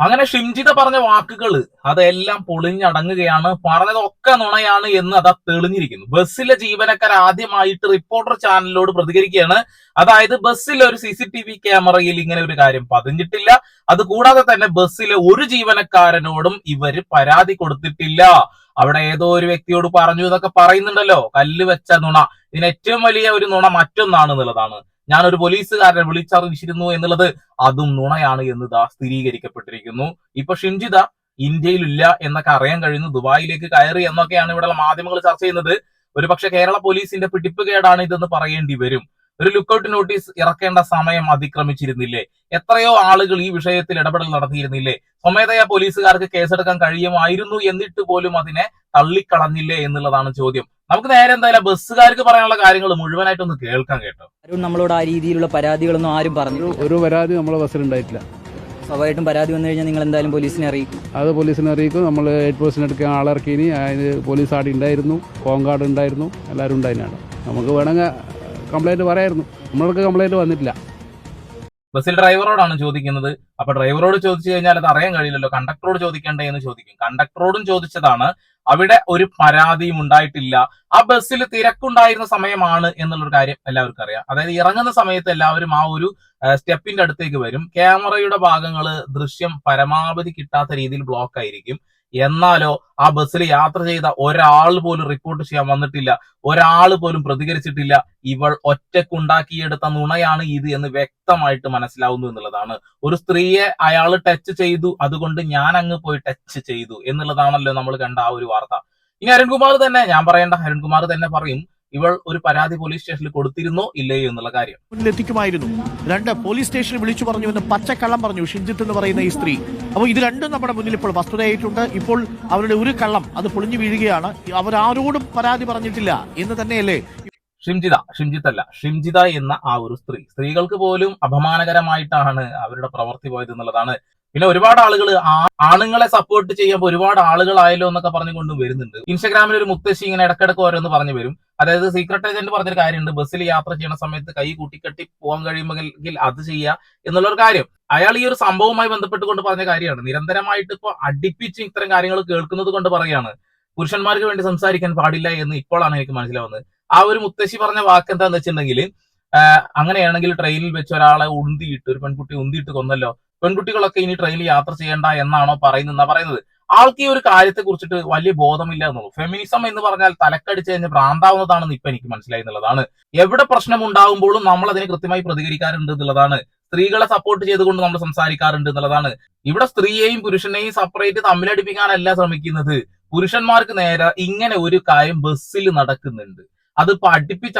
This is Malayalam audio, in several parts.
അങ്ങനെ ഷിംജിത പറഞ്ഞ വാക്കുകൾ അതെല്ലാം പൊളിഞ്ഞടങ്ങുകയാണ്. പറഞ്ഞതൊക്കെ നുണയാണ് എന്ന് അതാ തെളിഞ്ഞിരിക്കുന്നു. ബസ്സിലെ ജീവനക്കാർ ആദ്യമായിട്ട് റിപ്പോർട്ടർ ചാനലിനോട് പ്രതികരിക്കുകയാണ്. അതായത് ബസ്സിലെ ഒരു സി സി ടി വി ക്യാമറയിൽ ഇങ്ങനെ ഒരു കാര്യം പതിഞ്ഞിട്ടില്ല. അതുകൂടാതെ തന്നെ ബസ്സിലെ ഒരു ജീവനക്കാരനോടും ഇവർ പരാതി കൊടുത്തിട്ടില്ല. അവിടെ ഏതോ ഒരു വ്യക്തിയോട് പറഞ്ഞു എന്നൊക്കെ പറയുന്നുണ്ടല്ലോ. കല്ല് വെച്ച നുണ. ഇതിന് ഏറ്റവും വലിയ ഒരു നുണ മറ്റൊന്നാണ് എന്നുള്ളതാണ് ഞാൻ ഒരു പോലീസുകാരനെ വിളിച്ചറിയിച്ചിരുന്നു എന്നുള്ളത് അതും നുണയാണ് എന്ന് ദാ സ്ഥിരീകരിക്കപ്പെട്ടിരിക്കുന്നു. ഇപ്പൊ ഷിംജിത ഇന്ത്യയിലില്ല എന്നൊക്കെ അറിയാൻ കഴിയുന്നു. ദുബായിലേക്ക് കയറി എന്നൊക്കെയാണ് ഇവിടെയുള്ള മാധ്യമങ്ങൾ ചർച്ച ചെയ്യുന്നത്. ഒരുപക്ഷെ കേരള പോലീസിന്റെ പിടിപ്പുകേടാണ് ഇതെന്ന് പറയേണ്ടി വരും. ഒരു ലുക്കൌട്ട് നോട്ടീസ് ഇറക്കേണ്ട സമയം അതിക്രമിച്ചിരുന്നില്ലേ? എത്രയോ ആളുകൾ ഈ വിഷയത്തിൽ ഇടപെടൽ നടത്തിയിരുന്നില്ലേ? സ്വമേധയാ പോലീസുകാർക്ക് കേസെടുക്കാൻ കഴിയുമായിരുന്നു എന്നിട്ട് പോലും അതിനെ തള്ളിക്കളഞ്ഞില്ലേ എന്നുള്ളതാണ് ചോദ്യം. നമുക്ക് നേരെ എന്തായാലും ബസ്സുകാർക്ക് പറയാനുള്ള കാര്യങ്ങൾ മുഴുവനായിട്ടൊന്ന് കേൾക്കാൻ കേട്ടോ. ആരും നമ്മളോട് ആ രീതിയിലുള്ള പരാതികളൊന്നും ആരും പറഞ്ഞു. ഒരു പരാതി നമ്മളെ ബസ്സിൽ ഉണ്ടായിട്ടില്ല. സ്വാഭാവികമായിട്ടും പരാതി വന്നു കഴിഞ്ഞാൽ നിങ്ങൾ എന്തായാലും പോലീസിനെ അറിയിക്കും. അത് പോലീസിനെ അറിയിക്കും. നമ്മൾ എയ്റ്റ് പോസ്റ്റിന് എടുക്കുക ആളിറക്കിനി അതിന് പോലീസ് ആടി ഉണ്ടായിരുന്നു. കോങ്കാട് ഉണ്ടായിരുന്നു. എല്ലാവരും ഉണ്ടായിരുന്നു നമുക്ക് വേണമെങ്കിൽ കംപ്ലൈന്റ് പറയായിരുന്നു. നമ്മൾക്ക് കംപ്ലൈന്റ് വന്നിട്ടില്ല. ബസ്സിൽ ഡ്രൈവറോടാണ് ചോദിക്കുന്നത്. അപ്പൊ ഡ്രൈവറോട് ചോദിച്ചു കഴിഞ്ഞാൽ അത് അറിയാൻ കഴിയില്ലല്ലോ. കണ്ടക്ടറോട് ചോദിക്കണ്ടേ എന്ന് ചോദിക്കും. കണ്ടക്ടറോടും ചോദിച്ചതാണ് അവിടെ ഒരു പരാതിയും ഉണ്ടായിട്ടില്ല. ആ ബസ്സിൽ തിരക്കുണ്ടായിരുന്ന സമയമാണ് എന്നുള്ളൊരു കാര്യം എല്ലാവർക്കും അറിയാം. അതായത് ഇറങ്ങുന്ന സമയത്ത് എല്ലാവരും ആ ഒരു സ്റ്റെപ്പിന്റെ അടുത്തേക്ക് വരും. ക്യാമറയുടെ ഭാഗങ്ങൾ ദൃശ്യം പരമാവധി കിട്ടാത്ത രീതിയിൽ ബ്ലോക്ക് ആയിരിക്കും. എന്നാലോ ആ ബസ്സിൽ യാത്ര ചെയ്ത ഒരാൾ പോലും റിപ്പോർട്ട് ചെയ്യാൻ വന്നിട്ടില്ല. ഒരാൾ പോലും പ്രതികരിച്ചിട്ടില്ല. ഇവൾ ഒറ്റക്കുണ്ടാക്കിയെടുത്ത നുണയാണ് ഇത് എന്ന് വ്യക്തമായിട്ട് മനസ്സിലാവുന്നു എന്നുള്ളതാണ്. ഒരു സ്ത്രീയെ അയാൾ ടച്ച് ചെയ്തു അതുകൊണ്ട് ഞാൻ അങ്ങ് പോയി ടച്ച് ചെയ്തു എന്നുള്ളതാണല്ലോ നമ്മൾ കണ്ട ആ ഒരു വാർത്ത. ഇനി അരുൺകുമാർ തന്നെ ഞാൻ പറയേണ്ട അരുൺകുമാർ തന്നെ പറയും ഇവൾ ഒരു പരാതി പോലീസ് സ്റ്റേഷനിൽ കൊടുത്തിരുന്നോ ഇല്ലയോ എന്നുള്ള കാര്യം. എത്തിക്കുമായിരുന്നു രണ്ട് പോലീസ് സ്റ്റേഷനിൽ വിളിച്ചു പറഞ്ഞു എന്ന് പച്ചക്കള്ളം പറഞ്ഞു ഷിൻജിത്ത് എന്ന് പറയുന്ന ഈ സ്ത്രീ. അപ്പോൾ ഇത് രണ്ടും നമ്മുടെ മുന്നിൽ ഇപ്പോൾ വസ്തുതയായിട്ടുണ്ട്. ഇപ്പോൾ അവരുടെ ഒരു കള്ളം അത് പൊളിഞ്ഞു വീഴുകയാണ്. അവരാരോടും പരാതി പറഞ്ഞിട്ടില്ല എന്ന് തന്നെയല്ലേ? ഷിംജിത അല്ല ഷിംജിത എന്ന ആ ഒരു സ്ത്രീ. സ്ത്രീകൾക്ക് പോലും അപമാനകരമായിട്ടാണ് അവരുടെ പ്രവൃത്തി പോയത് എന്നുള്ളതാണ് പിന്നെ ഒരുപാട് ആളുകൾ ആണുങ്ങളെ സപ്പോർട്ട് ചെയ്യുമ്പോൾ ഒരുപാട് ആളുകളായല്ലോ എന്നൊക്കെ പറഞ്ഞുകൊണ്ട് വരുന്നുണ്ട്. ഇൻസ്റ്റാഗ്രാമിൽ ഒരു മുത്തശ്ശി ഇങ്ങനെ ഇടക്കിടക്ക് ഓരോന്ന് പറഞ്ഞു വരും. അതായത് സീക്രട്ട് ഏജന്റ് പറഞ്ഞൊരു കാര്യമുണ്ട്. ബസ്സിൽ യാത്ര ചെയ്യുന്ന സമയത്ത് കൈ കൂട്ടിക്കെട്ടി പോകാൻ കഴിയുമെങ്കിൽ അത് ചെയ്യുക എന്നുള്ളൊരു കാര്യം. അയാൾ ഈ ഒരു സംഭവവുമായി ബന്ധപ്പെട്ടുകൊണ്ട് പറഞ്ഞ കാര്യമാണ്. നിരന്തരമായിട്ട് ഇപ്പൊ അടിപ്പിച്ച് ഇത്തരം കാര്യങ്ങൾ കേൾക്കുന്നത് കൊണ്ട് പറയുകയാണ്. പുരുഷന്മാർക്ക് വേണ്ടി സംസാരിക്കാൻ പാടില്ല എന്ന് ഇപ്പോഴാണ് എനിക്ക് മനസ്സിലാവുന്നത്. ആ ഒരു മുത്തശ്ശി പറഞ്ഞ വാക്ക് എന്താന്ന് വെച്ചിട്ടുണ്ടെങ്കിൽ അങ്ങനെയാണെങ്കിൽ ട്രെയിനിൽ വെച്ച് ഒരാളെ ഉന്തിയിട്ട് ഒരു പെൺകുട്ടി ഉന്തിയിട്ട് കൊന്നല്ലോ. പെൺകുട്ടികളൊക്കെ ഇനി ട്രെയിനിൽ യാത്ര ചെയ്യേണ്ട എന്നാണോ പറയുന്നത് പറയുന്നത്. ആൾക്ക് ഈ ഒരു കാര്യത്തെ കുറിച്ചിട്ട് വലിയ ബോധമില്ല എന്നുള്ളൂ. ഫെമിനിസം എന്ന് പറഞ്ഞാൽ തലക്കടിച്ച് കഴിഞ്ഞ് ഭ്രാന്താവുന്നതാണെന്ന് ഇപ്പൊ എനിക്ക് മനസ്സിലായി എന്നുള്ളതാണ്. എവിടെ പ്രശ്നം ഉണ്ടാകുമ്പോഴും നമ്മൾ അതിനെ കൃത്യമായി പ്രതികരിക്കാറുണ്ട് എന്നുള്ളതാണ്. സ്ത്രീകളെ സപ്പോർട്ട് ചെയ്തുകൊണ്ട് നമ്മൾ സംസാരിക്കാറുണ്ട് എന്നുള്ളതാണ്. ഇവിടെ സ്ത്രീയെയും പുരുഷനെയും സെപ്പറേറ്റ് തമ്മിലടിപ്പിക്കാനല്ല ശ്രമിക്കുന്നത്. പുരുഷന്മാർക്ക് നേരെ ഇങ്ങനെ ഒരു കാര്യം ബസ്സിൽ നടക്കുന്നുണ്ട്. അതിപ്പോ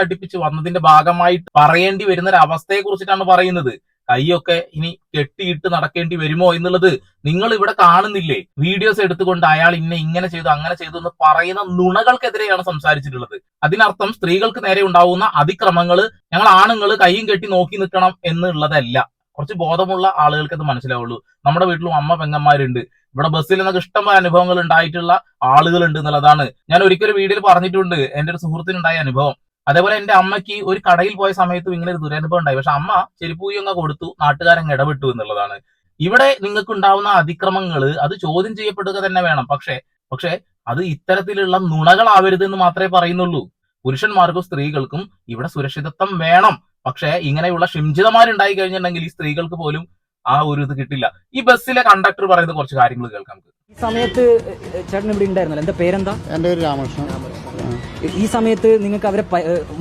അടുപ്പിച്ച് വന്നതിന്റെ ഭാഗമായിട്ട് പറയേണ്ടി വരുന്ന ഒരു അവസ്ഥയെ കുറിച്ചിട്ടാണ് പറയുന്നത്. കൈയൊക്കെ ഇനി കെട്ടിയിട്ട് നടക്കേണ്ടി വരുമോ എന്നുള്ളത് നിങ്ങൾ ഇവിടെ കാണുന്നില്ലേ? വീഡിയോസ് എടുത്തുകൊണ്ട് അയാൾ ഇന്നെ ഇങ്ങനെ ചെയ്തു അങ്ങനെ ചെയ്തു എന്ന് പറയുന്ന നുണകൾക്കെതിരെയാണ് സംസാരിച്ചിട്ടുള്ളത്. അതിനർത്ഥം സ്ത്രീകൾക്ക് നേരെ ഉണ്ടാവുന്ന അതിക്രമങ്ങൾ ഞങ്ങൾ ആണുങ്ങൾ കൈയും കെട്ടി നോക്കി നിൽക്കണം എന്നുള്ളതല്ല. കുറച്ച് ബോധമുള്ള ആളുകൾക്ക് അത് മനസ്സിലാവുള്ളൂ. നമ്മുടെ വീട്ടിലും അമ്മ പെങ്ങന്മാരുണ്ട്. ഇവിടെ ബസ്സിൽ നിന്നൊക്കെ ഇഷ്ടമായ അനുഭവങ്ങൾ ഉണ്ടായിട്ടുള്ള ആളുകളുണ്ട് എന്നുള്ളതാണ്. ഞാൻ ഒരിക്കലും വീഡിയോയിൽ പറഞ്ഞിട്ടുണ്ട്. എന്റെ ഒരു സുഹൃത്തിനുണ്ടായ അനുഭവം. അതേപോലെ എന്റെ അമ്മയ്ക്ക് ഒരു കടയിൽ പോയ സമയത്തും ഇങ്ങനെ ഒരു ദുരനുഭവം ഉണ്ടായി. പക്ഷെ അമ്മ ചെരുപ്പൂയി അങ്ങ് കൊടുത്തു നാട്ടുകാരങ്ങ് ഇടപെട്ടു എന്നുള്ളതാണ്. ഇവിടെ നിങ്ങൾക്ക് ഉണ്ടാവുന്ന അതിക്രമങ്ങൾ അത് ചോദ്യം ചെയ്യപ്പെടുക തന്നെ വേണം. പക്ഷെ പക്ഷെ അത് ഇത്തരത്തിലുള്ള നുണകളാവരുത് എന്ന് മാത്രമേ പറയുന്നുള്ളൂ. പുരുഷന്മാർക്കും സ്ത്രീകൾക്കും ഇവിടെ സുരക്ഷിതത്വം വേണം. പക്ഷെ ഇങ്ങനെയുള്ള ഷിംജിതമാരുണ്ടായി കഴിഞ്ഞിട്ടുണ്ടെങ്കിൽ ഈ സ്ത്രീകൾക്ക് പോലും ആ ഒരു ഇത് കിട്ടില്ല. ഈ ബസ്സിലെ കണ്ടക്ടർ പറയുന്ന കുറച്ച് കാര്യങ്ങൾ കേൾക്കാം ഈ സമയത്ത് ചേട്ടൻ ഇവിടെ ഉണ്ടായിരുന്നല്ലോ. എന്താ പേരെന്താ? എന്റെ പേര് രാമകൃഷ്ണൻ. ഈ സമയത്ത് നിങ്ങൾക്ക് അവരെ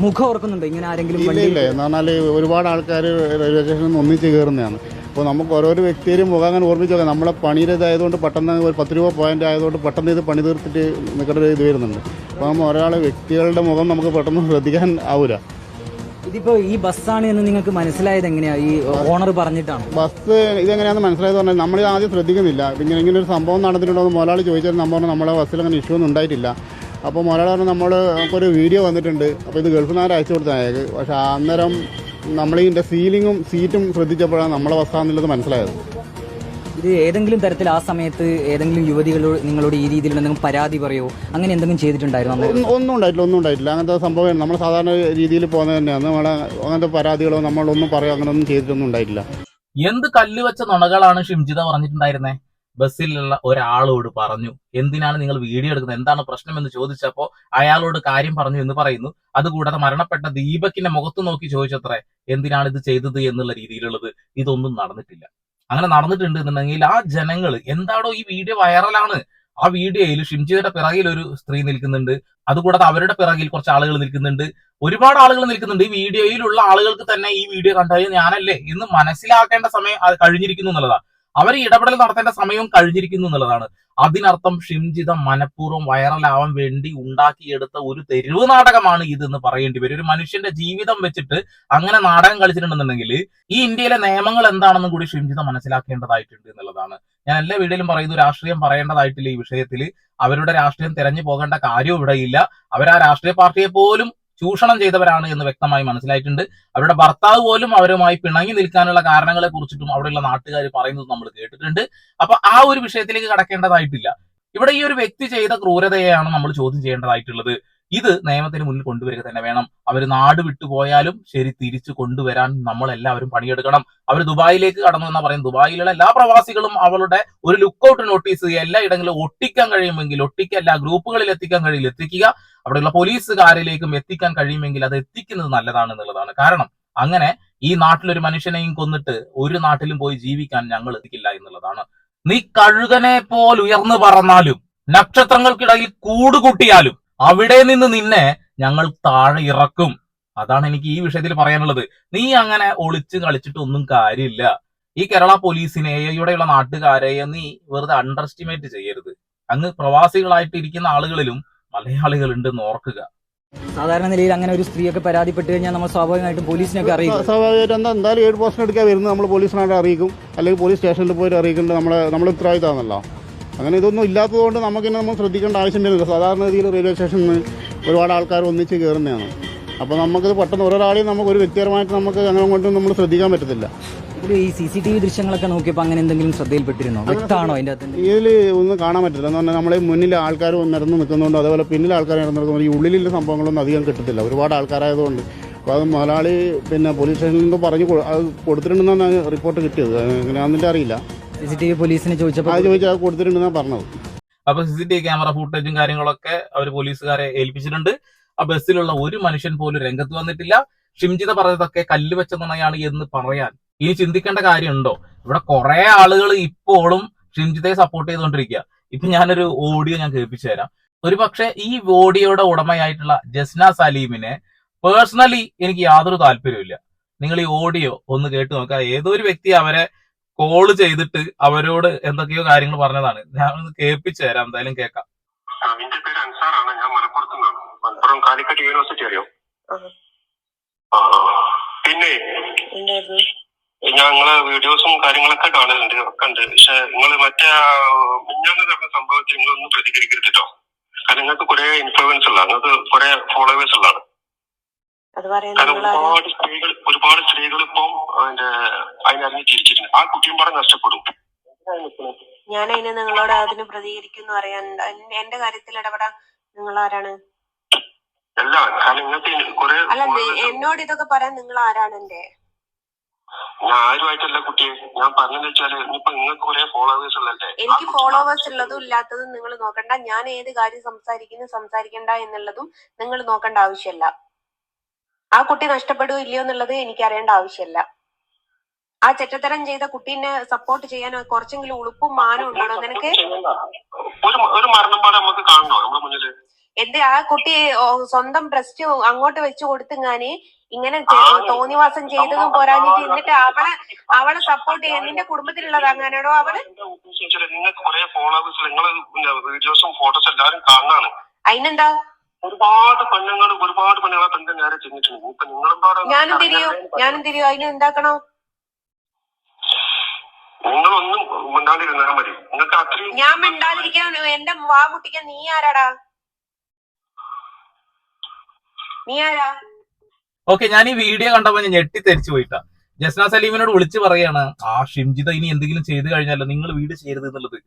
മുഖം ഓർക്കുന്നുണ്ടോ? ഇങ്ങനെ ആരെങ്കിലും ഇല്ല എന്ന് പറഞ്ഞാൽ ഒരുപാട് ആൾക്കാർ റെയിൽവേ സ്റ്റേഷനിൽ നിന്ന് ഒന്നിച്ച് കയറുന്നതാണ്. അപ്പോൾ നമുക്ക് ഓരോരോ വ്യക്തിയും മുഖം അങ്ങനെ ഓർമ്മിച്ച് നോക്കാം നമ്മളെ പണിയുടെ ഇതായതുകൊണ്ട് പെട്ടെന്ന് ഒരു പത്ത് രൂപ പോയിന്റ് ആയതുകൊണ്ട് പെട്ടെന്ന് ഇത് പണി തീർത്തിട്ട് നിൽക്കേണ്ട ഒരു ഇത് വരുന്നുണ്ട്. അപ്പോൾ നമ്മൾ ഒരാളെ വ്യക്തികളുടെ മുഖം നമുക്ക് പെട്ടെന്ന് ശ്രദ്ധിക്കാൻ ആവില്ല ഇതിപ്പോ ഈ ബസ്സാണ് എന്ന് നിങ്ങൾക്ക് മനസ്സിലായത് എങ്ങനെയാ? ഈ ഓണർ പറഞ്ഞിട്ടാണ്? ബസ് ഇതെങ്ങനെയാണെന്ന് മനസ്സിലായത് പറഞ്ഞാൽ നമ്മൾ ആദ്യം ശ്രദ്ധിക്കുന്നില്ല. ഇങ്ങനെ ഇങ്ങനെ ഒരു സംഭവം നടന്നിട്ടുണ്ടോ എന്ന് ചോദിച്ചാൽ നമ്മൾ നമ്മളെ ബസ്സിൽ അങ്ങനെ ഇഷ്യൂ ഒന്നും ഉണ്ടായിട്ടില്ല. അപ്പോൾ മുതലാളി പറഞ്ഞു നമ്മൾ ഒരു വീഡിയോ വന്നിട്ടുണ്ട്. അപ്പോൾ ഇത് ഗൾഫിനാരെ അയച്ചു കൊടുത്ത അയാൾക്ക്. പക്ഷേ അന്നേരം നമ്മൾ സീലിങ്ങും സീറ്റും ശ്രദ്ധിച്ചപ്പോഴാണ് നമ്മളെ ബസ്സാന്നുള്ളത് മനസ്സിലായത്. ഇത് ഏതെങ്കിലും തരത്തിൽ ആ സമയത്ത് ഏതെങ്കിലും യുവതികളോട് നിങ്ങളോട് ഈ രീതിയിൽ എന്തെങ്കിലും പരാതി പറയോ? അങ്ങനെ എന്തെങ്കിലും ചെയ്തിട്ടുണ്ടായിരുന്നു ഒന്നും- ഉണ്ടായിട്ടില്ല ഒന്നും ഉണ്ടായിട്ടില്ല. അങ്ങനത്തെ സംഭവം നമ്മൾ സാധാരണ രീതിയിൽ പോകുന്നത് തന്നെയാണ്. നമ്മളെ അങ്ങനത്തെ പരാതികളോ നമ്മളൊന്നും പറയോ അങ്ങനെ ഒന്നും ചെയ്തിട്ടൊന്നും ഉണ്ടായിട്ടില്ല. എന്ത് കല്ല് വെച്ച നുണകളാണ് ഷിംജിത പറഞ്ഞിട്ടുണ്ടായിരുന്നേ? ബസ്സിലുള്ള ഒരാളോട് പറഞ്ഞു. എന്തിനാണ് നിങ്ങൾ വീഡിയോ എടുക്കുന്നത്? എന്താണ് പ്രശ്നം എന്ന് ചോദിച്ചപ്പോ അയാളോട് കാര്യം പറഞ്ഞു എന്ന് പറയുന്നു. അതുകൂടാതെ മരണപ്പെട്ട ദീപക്കിന്റെ മുഖത്ത് നോക്കി ചോദിച്ചത്രേ എന്തിനാണ് ഇത് ചെയ്തത് എന്നുള്ള രീതിയിലുള്ളത്? ഇതൊന്നും നടന്നിട്ടില്ല. അങ്ങനെ നടന്നിട്ടുണ്ട് എന്നുണ്ടെങ്കിൽ ആ ജനങ്ങൾ എന്താണോ ഈ വീഡിയോ വൈറലാണ്. ആ വീഡിയോയിൽ ഷിംജിയുടെ പിറകിൽ ഒരു സ്ത്രീ നിൽക്കുന്നുണ്ട്. അതുകൂടാതെ അവരുടെ പിറകിൽ കുറച്ച് ആളുകൾ നിൽക്കുന്നുണ്ട്. ഒരുപാട് ആളുകൾ നിൽക്കുന്നുണ്ട്. ഈ വീഡിയോയിലുള്ള ആളുകൾക്ക് തന്നെ ഈ വീഡിയോ കണ്ടത് ഞാനല്ലേ എന്ന് മനസ്സിലാക്കേണ്ട സമയം കഴിഞ്ഞിരിക്കുന്നു എന്നുള്ളതാണ്. അവർ ഇടപെടൽ നടത്തേണ്ട സമയവും കഴിഞ്ഞിരിക്കുന്നു എന്നുള്ളതാണ്. അതിനർത്ഥം ഷിംജിത മനഃപൂർവം വൈറലാവാൻ വേണ്ടി ഉണ്ടാക്കിയെടുത്ത ഒരു തെരുവ് നാടകമാണ് ഇതെന്ന് പറയേണ്ടി വരും. ഒരു മനുഷ്യന്റെ ജീവിതം വെച്ചിട്ട് അങ്ങനെ നാടകം കളിച്ചിട്ടുണ്ടെന്നുണ്ടെങ്കിൽ ഈ ഇന്ത്യയിലെ നിയമങ്ങൾ എന്താണെന്നും കൂടി ഷിംജിത മനസ്സിലാക്കേണ്ടതായിട്ടുണ്ട് എന്നുള്ളതാണ്. ഞാൻ എല്ലാ വീഡിയോയിലും പറയുന്നു രാഷ്ട്രീയം പറയേണ്ടതായിട്ടില്ല ഈ വിഷയത്തിൽ അവരുടെ രാഷ്ട്രീയം തെരഞ്ഞു പോകേണ്ട കാര്യവും ഇവിടെയില്ല അവർ ആ രാഷ്ട്രീയ പാർട്ടിയെ പോലും ചൂഷണം ചെയ്തവരാണ് എന്ന് വ്യക്തമായി മനസ്സിലായിട്ടുണ്ട്. അവരുടെ ഭർത്താവ് പോലും അവരുമായി പിണങ്ങി നിൽക്കാനുള്ള കാരണങ്ങളെ കുറിച്ചിട്ടും അവിടെയുള്ള നാട്ടുകാർ പറയുന്നത് നമ്മൾ കേട്ടിട്ടുണ്ട്. അപ്പൊ ആ ഒരു വിഷയത്തിലേക്ക് കടക്കേണ്ടതായിട്ടില്ല. ഇവിടെ ഈ ഒരു വ്യക്തി ചെയ്ത ക്രൂരതയെയാണ് നമ്മൾ ചോദ്യം ചെയ്യേണ്ടതായിട്ടുള്ളത്. ഇത് നിയമത്തിന് മുന്നിൽ കൊണ്ടുവരിക തന്നെ വേണം. അവർ നാട് വിട്ടുപോയാലും ശരി തിരിച്ചു കൊണ്ടുവരാൻ നമ്മൾ എല്ലാവരും പണിയെടുക്കണം. അവർ ദുബായിലേക്ക് കടന്നു എന്നാ പറയും ദുബായിലുള്ള എല്ലാ പ്രവാസികളും അവളുടെ ഒരു ലുക്കൌട്ട് നോട്ടീസ് എല്ലാ ഇടങ്ങളിലും ഒട്ടിക്കാൻ കഴിയുമെങ്കിൽ ഒട്ടിക്കല്ല ഗ്രൂപ്പുകളിൽ എത്തിക്കാൻ കഴിയില്ല. എത്തിക്കുക അവിടെയുള്ള പോലീസുകാരിലേക്കും എത്തിക്കാൻ കഴിയുമെങ്കിൽ അത് എത്തിക്കുന്നത് നല്ലതാണ് എന്നുള്ളതാണ് കാരണം. അങ്ങനെ ഈ നാട്ടിലൊരു മനുഷ്യനെയും കൊന്നിട്ട് ഒരു നാട്ടിലും പോയി ജീവിക്കാൻ ഞങ്ങൾ എത്തിക്കില്ല എന്നുള്ളതാണ്. നീ കഴുകനെ പോൽ ഉയർന്നു പറന്നാലും നക്ഷത്രങ്ങൾക്കിടയിൽ കൂടുകൂട്ടിയാലും അവിടെ നിന്ന് നിന്നെ ഞങ്ങൾ താഴെ ഇറക്കും. അതാണ് എനിക്ക് ഈ വിഷയത്തിൽ പറയാനുള്ളത്. നീ അങ്ങനെ ഒളിച്ച് കളിച്ചിട്ട് ഒന്നും കാര്യമില്ല. ഈ കേരള പോലീസിനെ ഇവിടെയുള്ള നാട്ടുകാരെയോ നീ വെറുതെ അണ്ടർ എസ്റ്റിമേറ്റ് ചെയ്യരുത്. അങ്ങ് പ്രവാസികളായിട്ട് ഇരിക്കുന്ന ആളുകളിലും മലയാളികൾ ഉണ്ടെന്ന് ഓർക്കുക. സാധാരണ നിലയിൽ അങ്ങനെ ഒരു സ്ത്രീയൊക്കെ പരാതിപ്പെട്ട് കഴിഞ്ഞാൽ നമ്മൾ സ്വാഭാവികമായിട്ടും പോലീസിനൊക്കെ അറിയിക്കും. സ്വാഭാവികമായിട്ട്. എന്താ എന്തായാലും ഏഴ് പോസ്റ്റ് എടുക്കാൻ വരുന്നത് നമ്മൾ പോലീസിനായിട്ട് അറിയിക്കും. അല്ലെങ്കിൽ പോലീസ് സ്റ്റേഷനിൽ പോയിട്ട് അറിയിക്കേണ്ടത് നമ്മളെ നമ്മളെ ഉത്തരവാദിത്തമാണല്ലോ. അങ്ങനെ ഇതൊന്നും ഇല്ലാത്തതുകൊണ്ട് നമുക്കിന്നെ നമ്മൾ ശ്രദ്ധിക്കേണ്ട ആവശ്യം വരുന്നില്ല സാധാരണ രീതിയിൽ റെയിൽവേ സ്റ്റേഷനിൽ നിന്ന് ഒരുപാട് ആൾക്കാർ ഒന്നിച്ച് കയറുന്നതാണ് അപ്പോൾ നമുക്കിത് പെട്ടെന്ന് ഒരാളെയും നമുക്ക് ഒരു വ്യക്തിപരമായിട്ട് നമുക്ക് അങ്ങനെ കൊണ്ടും നമ്മൾ ശ്രദ്ധിക്കാൻ പറ്റത്തില്ല. ഈ സി സി ടി വി ദൃശ്യങ്ങളൊക്കെ നോക്കിയപ്പോൾ അങ്ങനെ എന്തെങ്കിലും ശ്രദ്ധയിൽപ്പെട്ടിരുന്നോ? വ്യക്തമാണോ അതിന്റെ ഇതിൽ ഒന്നും കാണാൻ പറ്റില്ല. എന്ന് പറഞ്ഞാൽ നമ്മളെ മുന്നിൽ ആൾക്കാർ നിരന്ന് നിൽക്കുന്നുണ്ട് അതേപോലെ പിന്നിൽ ആൾക്കാർ നിരന്ന് നിൽക്കുന്നുണ്ട് ഈ ഉള്ളിലുള്ള സംഭവങ്ങളൊന്നും അധികം കിട്ടത്തില്ല. ഒരുപാട് ആൾക്കാരായതുകൊണ്ട്. അപ്പോൾ അത് മുതലാളി പിന്നെ പോലീസ് സ്റ്റേഷനിൽ നിന്ന് പറഞ്ഞ് അത് കൊടുത്തിട്ടുണ്ടെന്നാണ് റിപ്പോർട്ട് കിട്ടിയത്. എങ്ങനെയാണെന്നില്ല അറിയില്ല സി സി ടി വി പോലീസിനെ ചോദിച്ചപ്പോൾ അത് ചോദിച്ചാൽ അത് കൊടുത്തിട്ടുണ്ടെന്നാണ് പറഞ്ഞത്. അപ്പൊ C C T V camera ഫുട്ടേജും കാര്യങ്ങളൊക്കെ അവർ പോലീസുകാരെ ഏൽപ്പിച്ചിട്ടുണ്ട്. ആ ബസ്സിലുള്ള ഒരു മനുഷ്യൻ പോലും രംഗത്ത് വന്നിട്ടില്ല. ഷിംജിത പറഞ്ഞതൊക്കെ കല്ല് വെച്ച നുണയാണ് എന്ന് പറയാൻ. ഇനി ചിന്തിക്കേണ്ട കാര്യമുണ്ടോ? ഇവിടെ കുറെ ആളുകൾ ഇപ്പോഴും ഷിംജിതയെ സപ്പോർട്ട് ചെയ്തുകൊണ്ടിരിക്കുക ഇപ്പൊ ഞാനൊരു ഓഡിയോ ഞാൻ കേൾപ്പിച്ചു തരാം ഒരു പക്ഷെ ഈ ഓഡിയോയുടെ ഉടമയായിട്ടുള്ള ജസ്ന സലീമിനെ പേഴ്സണലി എനിക്ക് യാതൊരു താല്പര്യമില്ല നിങ്ങൾ ഈ ഓഡിയോ ഒന്ന് കേട്ട് നോക്കുക. ഏതൊരു വ്യക്തി അവരെ കോൾ ചെയ്തിട്ട് അവരോട് എന്തൊക്കെയോ കാര്യങ്ങൾ പറഞ്ഞതാണ്. ഞാൻ ഒന്ന് കേൾപ്പിച്ചു തരാം എന്തായാലും കേൾക്കാം. എന്റെ പേര് അൻസാറാണ് ഞാൻ മലപ്പുറത്ത് നിന്നാണ് മലപ്പുറം കാലിക്കറ്റ് യൂണിവേഴ്സിറ്റി അറിയോ? ആ. പിന്നെ ഞങ്ങൾ വീഡിയോസും കാര്യങ്ങളൊക്കെ കാണലുണ്ട് ഒക്കെ ഉണ്ട്. പക്ഷെ നിങ്ങൾ മറ്റേ മിഞ്ഞാന്ന് നടന്ന സംഭവത്തിൽ നിങ്ങളൊന്നും പ്രതികരിക്കരുത് കേട്ടോ കാരണം നിങ്ങൾക്ക് കുറെ ഇൻഫ്ലുവൻസ് ഉള്ള നിങ്ങൾക്ക് കുറെ ഫോളോവേഴ്സ് ഉള്ളതാണ്. അത് ഒരുപാട് സ്ത്രീകൾ ഒരുപാട് സ്ത്രീകൾ ഇപ്പം അതിന്റെ അതിനറിഞ്ഞ് ആ കുട്ടിയും പാടെ നഷ്ടപ്പെടും. ഞാൻ അതിന് നിങ്ങളോട് അതിന് പ്രതികരിക്കുന്നു അറിയാൻ എന്റെ കാര്യത്തിൽ ഇടപെടാൻ നിങ്ങൾ ആരാണ്? അല്ല എന്നോട് ഇതൊക്കെ പറയാൻ നിങ്ങൾ ആരാണ് എന്റെ ഞാൻ ആരുമായിട്ടല്ല കുട്ടിയെ. ഞാൻ പറഞ്ഞെന്ന് വെച്ചാൽ ഇനിയിപ്പോ നിങ്ങൾക്ക് കുറെ ഫോളോവേഴ്സ് ഉള്ളല്ലേ എനിക്ക് ഫോളോവേഴ്സ് ഉള്ളതും ഇല്ലാത്തതും നിങ്ങൾ നോക്കണ്ട. ഞാൻ ഏത് കാര്യം സംസാരിക്കുന്നു സംസാരിക്കണ്ട എന്നുള്ളതും നിങ്ങൾ നോക്കേണ്ട ആവശ്യമല്ല. ആ കുട്ടി നഷ്ടപ്പെടുകയോ ഇല്ലയോ എന്നുള്ളത് എനിക്ക് അറിയേണ്ട ആവശ്യമില്ല. ആ ചെറ്റത്തരം ചെയ്ത കുട്ടീനെ സപ്പോർട്ട് ചെയ്യാൻ കുറച്ചെങ്കിലും ഉളുപ്പും മാനം ഉണ്ടാണോ നിനക്ക്? എന്ത് ആ കുട്ടി സ്വന്തം ബ്രസ്റ്റ് അങ്ങോട്ട് വെച്ചു കൊടുത്തുങ്ങാന് ഇങ്ങനെ തോന്നിവാസം ചെയ്തതും പോരാഞ്ഞിട്ട് എന്നിട്ട് അവളെ അവളെ സപ്പോർട്ട് ചെയ്യാൻ നിന്റെ കുടുംബത്തിലുള്ളത് അങ്ങനെയാണോ അവൾ? നിങ്ങൾക്ക് ഫോട്ടോസും കാണാണ് അതിനെന്താ ഒരുപാട് പെണ്ണുങ്ങൾ ഒരുപാട് പെണ്ണുങ്ങളെ പെണ്ണു നേരെ ചെന്നിട്ടുണ്ട്. ഇപ്പൊ നിങ്ങളും പാടെ ഞാനും തിരിയോ ഞാനും തിരിയോ അതിന് എന്താക്കണോ? നിങ്ങളൊന്നും മിണ്ടാതിരുന്നാൽ മതി. നിങ്ങൾക്ക് അത്രയും ഞാൻ മിണ്ടാതിരിക്കാൻ എന്റെ വാ മുട്ടിക്കാൻ നീ ആരാടാ? നീ ആരാ? ഓക്കെ ഞാൻ ഈ വീഡിയോ കണ്ടപ്പോ ഞാൻ ഞെട്ടി തെരിച്ചു പോയിട്ടാ. ജസ്ന സലീമിനോട് വിളിച്ചു പറയാണ് ആ ഷിംജിത ഇനി എന്തെങ്കിലും ചെയ്തു കഴിഞ്ഞാലോ? നിങ്ങൾ വീട് ചെയ്യരുത് എന്നുള്ളത്.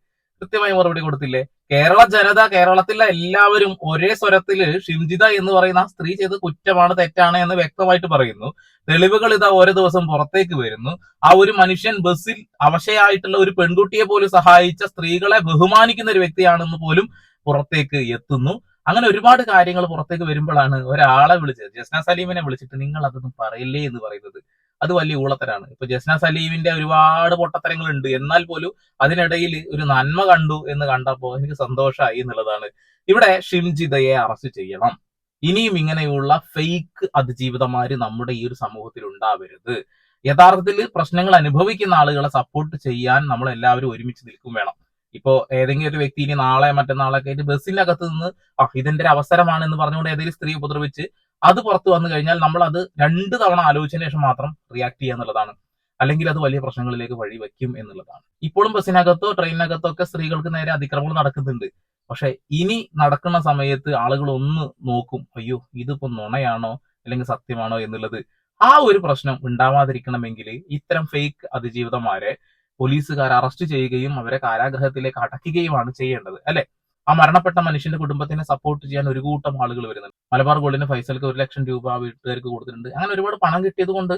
കൃത്യമായി മറുപടി കൊടുത്തില്ലേ? കേരള ജനത കേരളത്തിലെ എല്ലാവരും ഒരേ സ്വരത്തിൽ ഷിംജിത എന്ന് പറയുന്ന ആ സ്ത്രീ ചെയ്ത് കുറ്റമാണ് തെറ്റാണ് എന്ന് വ്യക്തമായിട്ട് പറയുന്നു. തെളിവുകൾ ഇതാ ഓരോ ദിവസം പുറത്തേക്ക് വരുന്നു. ആ ഒരു മനുഷ്യൻ ബസ്സിൽ അവശയായിട്ടുള്ള ഒരു പെൺകുട്ടിയെ പോലും സഹായിച്ച സ്ത്രീകളെ ബഹുമാനിക്കുന്ന ഒരു വ്യക്തിയാണെന്ന് പോലും പുറത്തേക്ക് എത്തുന്നു. അങ്ങനെ ഒരുപാട് കാര്യങ്ങൾ പുറത്തേക്ക് വരുമ്പോഴാണ് ഒരാളെ വിളിച്ചത് ജസ്ന സലീമിനെ വിളിച്ചിട്ട് നിങ്ങൾ അതൊന്നും പറയില്ലേ? എന്ന് പറയുന്നത്. അത് വലിയ ഊളത്തരാണ്. ഇപ്പൊ ജസ്ന സലീമിന്റെ ഒരുപാട് പൊട്ടത്തരങ്ങൾ ഉണ്ട് എന്നാൽ പോലും അതിനിടയിൽ ഒരു നന്മ കണ്ടു എന്ന് കണ്ടപ്പോ എനിക്ക് സന്തോഷമായി എന്നുള്ളതാണ്. ഇവിടെ ഷിംജിതയെ അറസ്റ്റ് ചെയ്യണം. ഇനിയും ഇങ്ങനെയുള്ള ഫേക്ക് അതിജീവിതമാര് നമ്മുടെ ഈ ഒരു സമൂഹത്തിൽ ഉണ്ടാവരുത്. യഥാർത്ഥത്തിൽ പ്രശ്നങ്ങൾ അനുഭവിക്കുന്ന ആളുകളെ സപ്പോർട്ട് ചെയ്യാൻ നമ്മൾ എല്ലാവരും ഒരുമിച്ച് നിൽക്കും വേണം. ഇപ്പോ ഏതെങ്കിലും ഒരു വ്യക്തി ഇനി നാളെ മറ്റന്നാളൊക്കെ ആയിട്ട് ബസ്സിനകത്ത് നിന്ന് ആ ഇതിന്റെ ഒരു അവസരമാണ് എന്ന് പറഞ്ഞുകൊണ്ട് ഏതെങ്കിലും സ്ത്രീ ഉപദ്രവിച്ച് അത് പുറത്തു വന്നു കഴിഞ്ഞാൽ നമ്മൾ അത് രണ്ട് തവണ ആലോചിച്ചതിന് ശേഷം മാത്രം റിയാക്ട് ചെയ്യുക എന്നുള്ളതാണ്. അല്ലെങ്കിൽ അത് വലിയ പ്രശ്നങ്ങളിലേക്ക് വഴി വഴിവെക്കും എന്നുള്ളതാണ്. ഇപ്പോഴും ബസ്സിനകത്തോ ട്രെയിനിനകത്തോ ഒക്കെ സ്ത്രീകൾക്ക് നേരെ അതിക്രമങ്ങൾ നടക്കുന്നുണ്ട്. പക്ഷെ ഇനി നടക്കുന്ന സമയത്ത് ആളുകൾ ഒന്ന് നോക്കും അയ്യോ ഇതിപ്പോ നുണയാണോ? അല്ലെങ്കിൽ സത്യമാണോ? എന്നുള്ളത് ആ ഒരു പ്രശ്നം ഉണ്ടാവാതിരിക്കണമെങ്കിൽ ഇത്തരം ഫേക്ക് അതിജീവിതമാരെ പോലീസുകാർ അറസ്റ്റ് ചെയ്യുകയും അവരെ കാരാഗ്രഹത്തിലേക്ക് അടയ്ക്കുകയുമാണ് ചെയ്യേണ്ടത് അല്ലെ? ആ മരണപ്പെട്ട മനുഷ്യന്റെ കുടുംബത്തിനെ സപ്പോർട്ട് ചെയ്യാൻ ഒരു കൂട്ടം ആളുകൾ വരുന്നുണ്ട്. മലബാർ ഗോൾഡിന് ഫൈസൽക്ക് ഒരു ലക്ഷം രൂപ വീട്ടുകാർക്ക് കൊടുത്തിട്ടുണ്ട്. അങ്ങനെ ഒരുപാട് പണം കിട്ടിയത് കൊണ്ട്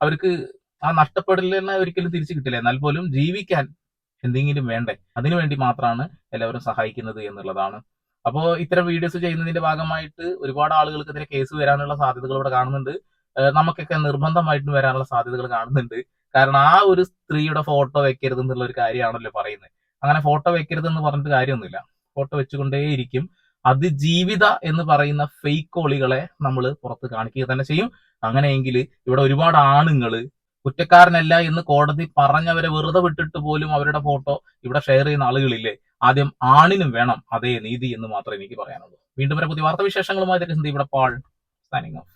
അവർക്ക് ആ നഷ്ടപ്പെടലിനെ ഒരിക്കലും തിരിച്ചു കിട്ടില്ല. എന്നാൽ പോലും ജീവിക്കാൻ എന്തെങ്കിലും വേണ്ടേ? അതിനുവേണ്ടി മാത്രമാണ് എല്ലാവരും സഹായിക്കുന്നത് എന്നുള്ളതാണ്. അപ്പോൾ ഇത്തരം വീഡിയോസ് ചെയ്യുന്നതിന്റെ ഭാഗമായിട്ട് ഒരുപാട് ആളുകൾക്കെതിരെ കേസ് വരാനുള്ള സാധ്യതകൾ ഇവിടെ കാണുന്നുണ്ട്. നമുക്കൊക്കെ നിർബന്ധമായിട്ടും വരാനുള്ള സാധ്യതകൾ കാണുന്നുണ്ട്. കാരണം ആ ഒരു സ്ത്രീയുടെ ഫോട്ടോ വെക്കരുത് എന്നുള്ള ഒരു കാര്യമാണല്ലോ പറയുന്നത്. അങ്ങനെ ഫോട്ടോ വെക്കരുത് എന്ന് പറഞ്ഞിട്ട് കാര്യമൊന്നുമില്ല. ഫോട്ടോ വെച്ചുകൊണ്ടേയിരിക്കും. അതിജീവിത എന്ന് പറയുന്ന ഫേക്ക് കോളികളെ നമ്മൾ പുറത്ത് കാണിക്കുക തന്നെ ചെയ്യും. അങ്ങനെയെങ്കിൽ ഇവിടെ ഒരുപാട് ആണുങ്ങൾ കുറ്റക്കാരനല്ല എന്ന് കോടതി പറഞ്ഞവരെ വെറുതെ വിട്ടിട്ട് പോലും അവരുടെ ഫോട്ടോ ഇവിടെ ഷെയർ ചെയ്യുന്ന ആളുകളില്ലേ ആദ്യം ആണിനും വേണം അതേ നീതി എന്ന് മാത്രമേ എനിക്ക് പറയാനുള്ളൂ. വീണ്ടും വരെ പുതിയ വാർത്താവിശേഷങ്ങളുമായി സന്ദീപ് ഇവിടെ പാൾ സൈനിങ് ഓഫ്